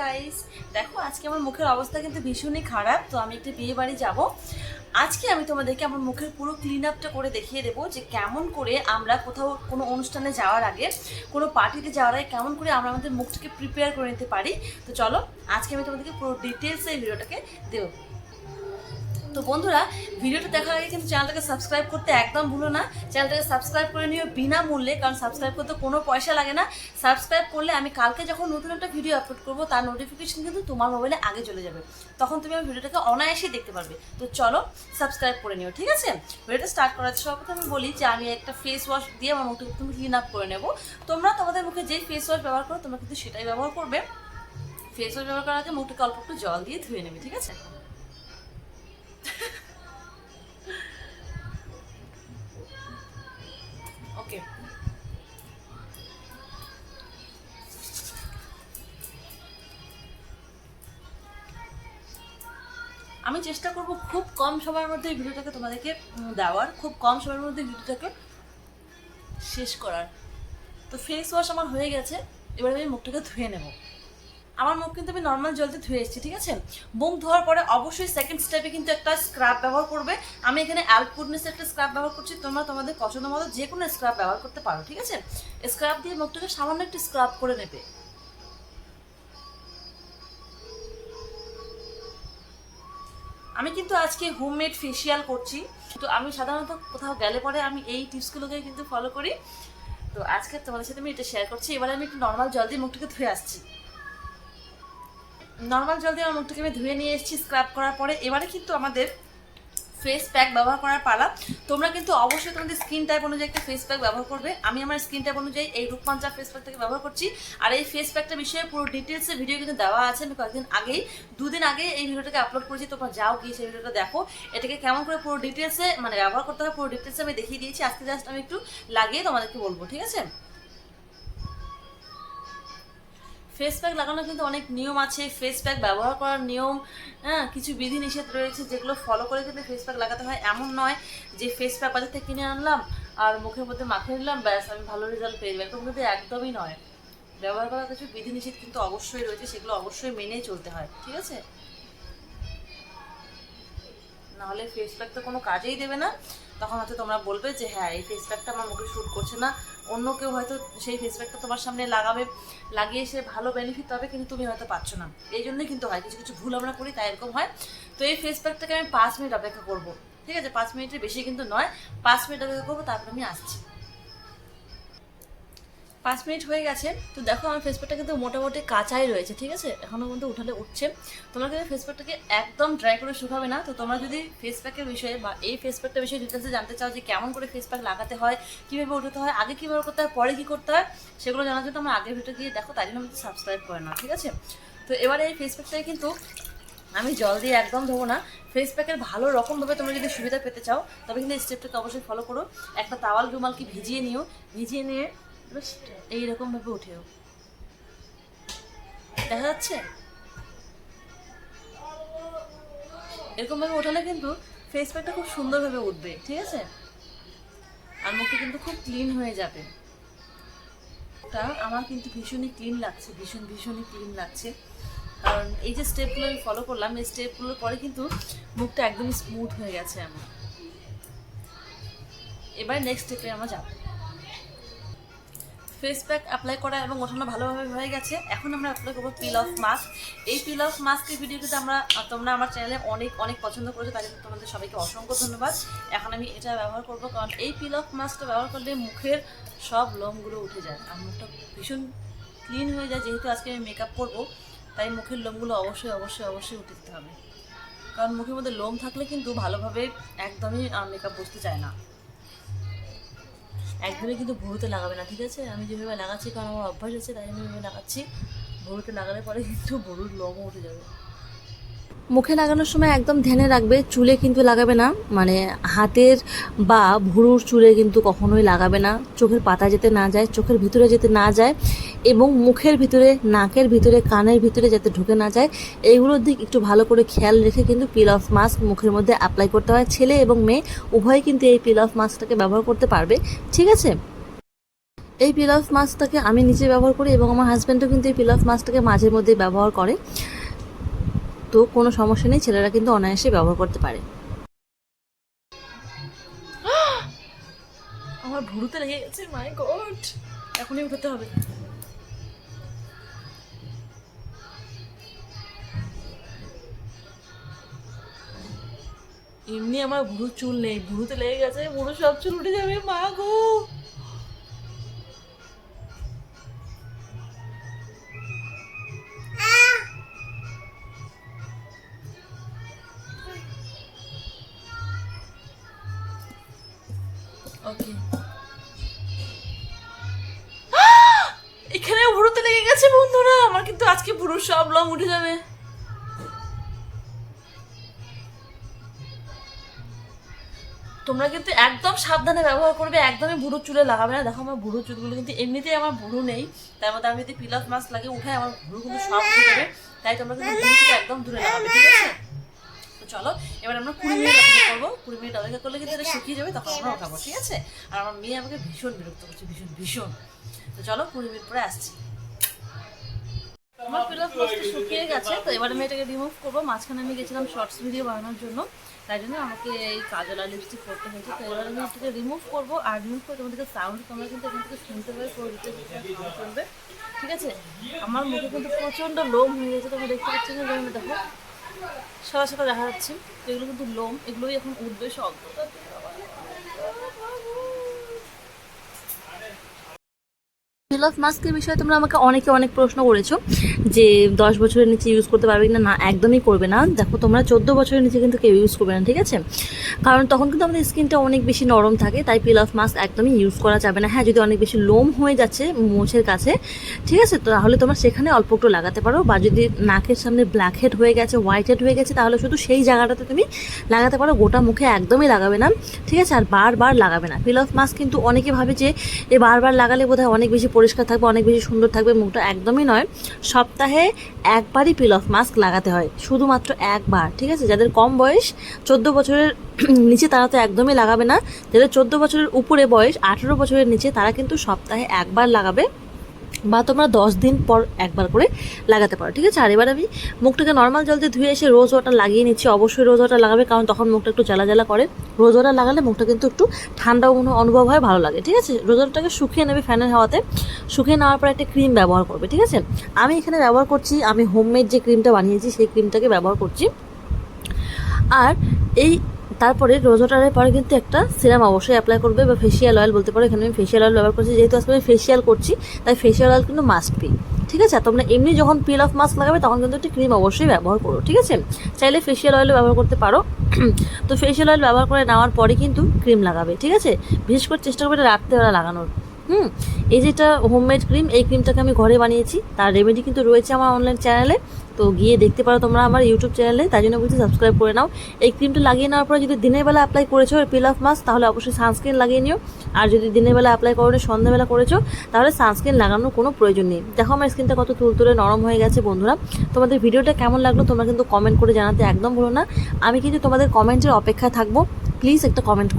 Guys দেখো, আজকে আমার মুখের অবস্থা কিন্তু ভীষণই খারাপ, তো আমি একটু বিয়ে বাড়ি যাব। আজকে আমি তোমাদেরকে আমার মুখের পুরো ক্লিন আপটা করে দেখিয়ে দেবো যে কেমন করে আমরা কোথাও কোনো অনুষ্ঠানে যাওয়ার আগে, কোনো পার্টিতে যাওয়ার আগে কেমন করে আমরা আমাদের মুখটাকে প্রিপেয়ার করে নিতে পারি। তো চলো, আজকে আমি তোমাদেরকে পুরো ডিটেলসে এই ভিডিওটাকে দেবো। তো বন্ধুরা, ভিডিওটা দেখার আগে কিন্তু চ্যানেলটাকে সাবস্ক্রাইব করতে একদম ভুলো না। চ্যানেলটাকে সাবস্ক্রাইব করে নিও বিনামূল্যে, কারণ সাবস্ক্রাইব করতে কোনো পয়সা লাগে না। সাবস্ক্রাইব করলে আমি কালকে যখন নতুন একটা ভিডিও আপলোড করব, তার নোটিফিকেশন কিন্তু তোমার মোবাইলে আগে চলে যাবে। তখন তুমি আমার ভিডিওটাকে অনায়াসেই দেখতে পারবে। তো চলো সাবস্ক্রাইব করে নিও, ঠিক আছে? ভিডিওটা স্টার্ট করার সর্বপ্রথম আমি বলি যে, আমি একটা ফেস ওয়াশ দিয়ে আমার মুখটা তুমি ক্লিন আপ করে নেব। তোমরা তোমাদের মুখে যেই ফেস ওয়াশ ব্যবহার করো, তোমরা কিন্তু সেটাই ব্যবহার করবে। ফেস ওয়াশ ব্যবহার করার আগে মুখটাকে অল্প একটু জল দিয়ে ধুয়ে নেবে, ঠিক আছে? আমি চেষ্টা করব খুব কম সময়ের মধ্যে এই ভিডিওটাকে তোমাদেরকে দেওয়ার, খুব কম সময়ের মধ্যে ভিডিওটাকে শেষ করার। তো ফেস ওয়াশ আমার হয়ে গেছে, এবার আমি মুখটাকে ধুয়ে নেব। আমার মুখ কিন্তু আমি নর্মাল জলতে ধুয়ে এসেছি, ঠিক আছে? মুখ ধোয়ার পরে অবশ্যই সেকেন্ড স্টেপে কিন্তু একটা স্ক্রাব ব্যবহার করবে। আমি এখানে অ্যালপুডনেসের একটা স্ক্রাব ব্যবহার করছি, তোমরা তোমাদের পছন্দ মতো যে কোনো স্ক্রাব ব্যবহার করতে পারো, ঠিক আছে? স্ক্রাব দিয়ে মুখটাকে সামান্য একটু স্ক্রাব করে নেবে। আমি কিন্তু আজকে হোমমেড ফেসিয়াল করছি। তো আমি সাধারণত কোথাও গেলে পরে আমি এই টিপসগুলোকে কিন্তু ফলো করি। তো আজকে তোমাদের সাথে আমি এটা শেয়ার করছি। এবারে আমি একটু নর্মাল জল দিয়ে মুখটাকে ধুয়ে আসছি। নর্মাল জল দিয়ে আমার মুখটাকে আমি ধুয়ে নিয়ে এসেছি স্ক্রাব করার পরে। এবারে কিন্তু আমাদের ফেস প্যাক ব্যবহার করার পালা। তোমরা কিন্তু অবশ্যই তোমাদের স্কিন টাইপ অনুযায়ী একটা ফেস প্যাক ব্যবহার করবে। আমি আমার স্কিন টাইপ অনুযায়ী এই রূপমাঞ্চা ফেস প্যাকটাকে ব্যবহার করছি। আর এই ফেস প্যাকটা বিষয়ে পুরো ডিটেলসে ভিডিও কিন্তু দেওয়া আছে। আমি কয়েকদিন আগেই, দুদিন আগে এই ভিডিওটাকে আপলোড করেছি। তোমরা যাও গিয়ে সেই ভিডিওটা দেখো। এটাকে কেমন করে পুরো ডিটেলসে মানে ব্যবহার করতে হয়, পুরো ডিটেলসে আমি দেখিয়ে দিয়েছি। আজকে জাস্ট আমি একটু লাগিয়ে তোমাদেরকে বলব, ঠিক আছে? ফেস প্যাক লাগানোর কিন্তু অনেক নিয়ম আছে ফেস প্যাক ব্যবহার করার নিয়ম হ্যাঁ কিছু বিধিনিষেধ রয়েছে যেগুলো ফলো করে কিন্তু ফেস প্যাক লাগাতে হয়। এমন নয় যে ফেস প্যাক বাজার থেকে কিনে আনলাম আর মুখের মধ্যে মাখিয়ে নিলাম, ব্যাস, আমি ভালো রেজাল্ট পেয়ে যাব। কিন্তু একদমই নয়। ব্যবহার করার কিছু বিধি নিষেধ কিন্তু অবশ্যই রয়েছে, সেগুলো অবশ্যই মেনেই চলতে হয়, ঠিক আছে? নাহলে ফেস প্যাক তো কোনো কাজেই দেবে না। তখন হয়তো তোমরা বলবে যে হ্যাঁ এই ফেস প্যাকটা আমার মুখে শ্যুট করছে না। অন্য কেউ হয়তো সেই ফেস প্যাকটা তোমার সামনে লাগাবে, লাগিয়ে সে ভালো বেনিফিট পাবে, কিন্তু তুমি হয়তো পাচ্ছ না। এই জন্যই কিন্তু হয়, কিছু কিছু ভুল আমরা করি, তাই এরকম হয়। তো এই ফেস প্যাকটাকে আমি পাঁচ মিনিট অপেক্ষা করব। ঠিক আছে? পাঁচ মিনিটের বেশি কিন্তু নয়। পাঁচ মিনিট অপেক্ষা করব, তারপর আমি আসছি। পাঁচ মিনিট হয়ে গেছে, তো দেখো আমার ফেসপ্যাকটা কিন্তু মোটামুটি কাঁচাই রয়েছে, ঠিক আছে? এখনও কিন্তু উঠালে উঠছে। তোমরা কিন্তু ফেসপ্যাকটাকে একদম ড্রাই করে শুকাবে না, তো তোমরা যদি ফেস প্যাকের বিষয়ে বা এই ফেস প্যাকটার বিষয়ে ডিটেলসে জানতে চাও যে কেমন করে ফেস প্যাক লাগাতে হয়, কীভাবে উঠাতে হয়, আগে কীভাবে করতে হয়, পরে কী করতে হয়, সেগুলো জানার জন্য আমার আগের ভিডিও গিয়ে দেখো তাই জন্য আমাকে সাবস্ক্রাইব করে নাও, ঠিক আছে? তো এবারে এই ফেস প্যাকটাকে কিন্তু আমি জল দিয়ে একদম ধোবো না। ফেস প্যাকের ভালো রকমভাবে তোমরা যদি সুবিধা পেতে চাও, তবে কিন্তু স্টেপটাকে অবশ্যই ফলো করো। একটা তাওয়াল রুমালকে ভিজিয়ে নিও। ভিজিয়ে নিয়ে জাস্ট এইরকমভাবে উঠেও। দেখা যাচ্ছে? এরকমভাবে ওঠালে কিন্তু ফেস প্যাকটা খুব সুন্দরভাবে উঠবে, ঠিক আছে? আর মুখটা কিন্তু খুব ক্লিন হয়ে যাবে। তা আমার কিন্তু ভীষণই ক্লিন লাগছে, ভীষণ, ভীষণই ক্লিন লাগছে। কারণ এই যে স্টেপগুলো আমি ফলো করলাম, এই স্টেপগুলোর পরে কিন্তু মুখটা একদমই স্মুথ হয়ে গেছে আমার। এবার নেক্সট স্টেপে আমার যাব। ফেস প্যাক অ্যাপ্লাই করা এবং ওঠানো ভালোভাবে হয়ে গেছে। এখন আমরা অ্যাপ্লাই করব পিল অফ মাস্ক এই পিল অফ মাস্কের ভিডিও কিন্তু আমরা, তোমরা আমার চ্যানেলে অনেক অনেক পছন্দ করেছ জন্য তোমাদের সবাইকে অসংখ্য ধন্যবাদ। এখন আমি এটা ব্যবহার করব, কারণ এই পিল অফ মাস্কটা ব্যবহার করলে মুখের সব লোমগুলো উঠে যায় আর মুখটা ভীষণ ক্লিন হয়ে যায়, যেহেতু আজকে আমি মেকআপ করব, তাই মুখের লোমগুলো অবশ্যই অবশ্যই অবশ্যই উঠে দিতে হবে। কারণ মুখের মধ্যে লোম থাকলে কিন্তু ভালোভাবে একদমই মেকআপ বসতে চায় না। একদমই কিন্তু ভুরুতে লাগাবে না, ঠিক আছে? আমি যেভাবে লাগাচ্ছি, কারণ আমার অভ্যাস আছে, তাই আমি লাগাচ্ছি ভুরুতে লাগালে পরে কিন্তু ভরুর লোমও উঠে যাবে। মুখে লাগানোর সময় একদম ধ্যানে রাখবে, চুলে কিন্তু লাগাবে না। মানে হাতের বা ভুরুর চুলে কিন্তু কখনোই লাগাবে না। চোখের পাতা যেতে না যায়, চোখের ভিতরে যেতে না যায় এবং মুখের ভিতরে, নাকের ভিতরে, কানের ভিতরে যাতে ঢুকে না যায়, এইগুলোর দিক একটু ভালো করে খেয়াল রেখে কিন্তু পিল অফ মাস্ক মুখের মধ্যে অ্যাপ্লাই করতে হয়। ছেলে এবং মেয়ে উভয় কিন্তু এই পিল অফ মাস্কটাকে ব্যবহার করতে পারবে। ঠিক আছে? এই পিলাফ মাছটাকে আমি নিজে ব্যবহার করি এবং আমার হাজব্যান্ডও কিন্তু এই পিলাফ মাছটাকে মাঝে মধ্যে ব্যবহার করে। তো কোনো সমস্যা নেই, ছেলেরা কিন্তু অনায়াসে ব্যবহার করতে পারে। আমার ভুরুতে লেগে গেছে মাই গড এখনই উঠাতে হবে। এমনি আমার ভুরু চুল নেই, ভুরুতে লেগে গেছে ভুরু সব চুল উঠে যাবে, মা গো! এখানে ভুরুতে লেগে গেছে বন্ধুরা। আমার কিন্তু আজকে ভুরু সব লং উঠে যাবে। তোমরা কিন্তু একদম সাবধানে ব্যবহার করবে, একদমই বুড়ো চুলে লাগাবে না। দেখো, আমার বুড়ো চুলগুলো কিন্তু এমনিতেই আমার বুড়ো নেই। তার মধ্যে আমি যদি পিলাস মাস্ক লাগিয়ে উঠাই, আমার বুড়ো কিন্তু সব উঠে যাবে। তাই তোমরা কিন্তু থেকে একদম দূরে লাগাবে, ঠিক আছে? তো চলো, এবার আমরা কুড়ি মিনিট অপেক্ষা করব। কুড়ি মিনিট অপেক্ষা করলে কিন্তু এটা শুকিয়ে যাবে, তখন আমরা ঠিক আছে? আর আমার মেয়ে আমাকে ভীষণ বিরক্ত করছে, ভীষণ ভীষণ। তো চলো কুড়ি মিনিট পরে আসছি। আমার পিলাস মাছটা শুকিয়ে গেছে, তো এবার আমি এটাকে রিমুভ করব। মাঝখানে আমি গেছিলাম শর্টস ভিডিও বানানোর জন্য, তাই জন্য আমাকে এই কাজল আর লিপস্টিক করতে হয়েছে। তো এবার আমি এটাকে রিমুভ করব আর রিমুভ করে তোমাদেরকে সাউন্ড তোমরা কিন্তু এখান থেকে শুনতে পাবে, পুরো দিতে শুনবে ঠিক আছে? আমার মুখে কিন্তু প্রচণ্ড লোম হয়ে গেছে, তোমরা দেখতে পাচ্ছি না দেখো। সাদা সাদা দেখা যাচ্ছে। এগুলো কিন্তু লোম, এগুলোই এখন উঠবে পিলাফ মাস্কের বিষয়ে তোমরা আমাকে অনেকে অনেক প্রশ্ন করেছ যে দশ বছরের নিচে ইউজ করতে পারবে কিনা? না, একদমই করবে না। দেখো, তোমরা চোদ্দ বছরের নিচে কিন্তু কেউ ইউজ করবে না, ঠিক আছে? কারণ তখন কিন্তু আমাদের স্কিনটা অনেক বেশি নরম থাকে, তাই পিলাফ মাস্ক একদমই ইউজ করা যাবে না। হ্যাঁ যদি অনেক বেশি লোম হয়ে যাচ্ছে মোছের কাছে, ঠিক আছে? তো তাহলে তোমরা সেখানে অল্প একটু লাগাতে পারো। বা যদি নাকের সামনে ব্ল্যাক হেড হয়ে গেছে হোয়াইট হেড হয়ে গেছে, তাহলে শুধু সেই জায়গাটাতে তুমি লাগাতে পারো। গোটা মুখে একদমই লাগাবে না, ঠিক আছে? আর বারবার লাগাবে না। পিলাফ মাস্ক কিন্তু অনেকে ভাবে যে, এ বারবার লাগালে বোধহয় অনেক বেশি পরিষ্কার থাকবে, অনেক বেশি সুন্দর থাকবে, মুখটা একদমই নয়। সপ্তাহে একবারই পিল অফ মাস্ক লাগাতে হয়, শুধুমাত্র একবার, ঠিক আছে? যাদের কম বয়স, চোদ্দ বছরের নিচে তারা তো একদমই লাগাবে না। যাদের চোদ্দ বছরের উপরে বয়স, আঠেরো বছরের নিচে তারা কিন্তু সপ্তাহে একবার লাগাবে। বা তোমরা দশ দিন পর একবার করে লাগাতে পারো, ঠিক আছে? আর এবার আমি মুখটাকে নর্মাল জল দিয়ে ধুয়ে এসে রোজ ওয়াটার লাগিয়ে নিচ্ছি। অবশ্যই রোজ ওয়াটার লাগাবে, কারণ তখন মুখটা একটু জ্বালা জ্বালা করে। রোজ ওয়াটার লাগালে মুখটা কিন্তু একটু ঠান্ডা অনু- অনুভব হয়, ভালো লাগে, ঠিক আছে? রোজ ওয়াটারটাকে শুকিয়ে নেবে ফ্যানের হাওয়াতে। শুকিয়ে নেওয়ার পর একটা ক্রিম ব্যবহার করবে, ঠিক আছে? আমি এখানে ব্যবহার করছি, আমি হোমমেড যে ক্রিমটা বানিয়েছি, সেই ক্রিমটাকে ব্যবহার করছি। আর এই তারপরে রোজ পরে কিন্তু একটা সিরাম অবশ্যই অ্যাপ্লাই করবে বা ফেসিয়াল অয়েল বলতে পারো। এখানে আমি ফেসিয়াল অয়েল ব্যবহার করছি, যেহেতু আজকে আমি ফেসিয়াল করছি, তাই ফেসিয়াল অয়েল কিন্তু মাস্ট বি ঠিক আছে? তোমরা এমনি যখন পিল অফ মাস্ক লাগাবে, তখন কিন্তু একটা ক্রিম অবশ্যই ব্যবহার করো। ঠিক আছে? চাইলে ফেসিয়াল অয়েলও ব্যবহার করতে পারো। তো ফেসিয়াল অয়েল ব্যবহার করে নেওয়ার পরে কিন্তু ক্রিম লাগাবে। ঠিক আছে? বিশেষ করে চেষ্টা করবে এটা রাত্রেবেলা লাগানোর। হুম, এই যেটা হোমমেড ক্রিম এই ক্রিমটাকে আমি ঘরে বানিয়েছি। তার রেমেডি কিন্তু রয়েছে আমার অনলাইন চ্যানেলে তো গিয়ে দেখতে পারো তোমরা আমার ইউটিউব চ্যানেলে তাই জন্য বলছি সাবস্ক্রাইব করে নাও। এই ক্রিমটা লাগিয়ে নেওয়ার পরে যদি দিনের বেলা অ্যাপ্লাই করেছ পিল অফ মাস্ক তাহলে অবশ্যই সানস্ক্রিন লাগিয়ে নিও। আর যদি দিনের বেলা অ্যাপ্লাই করো সন্ধ্যাবেলা করেছ, তাহলে সানস্ক্রিন লাগানোর কোনো প্রয়োজন নেই। দেখো আমার স্কিনটা কত তুলতুলে নরম হয়ে গেছে, বন্ধুরা। তোমাদের ভিডিওটা কেমন লাগল তোমরা কিন্তু কমেন্ট করে জানাতে একদম ভুলো না। আমি কিন্তু তোমাদের কমেন্টের অপেক্ষায় থাকব। প্লিজ একটা কমেন্ট করো।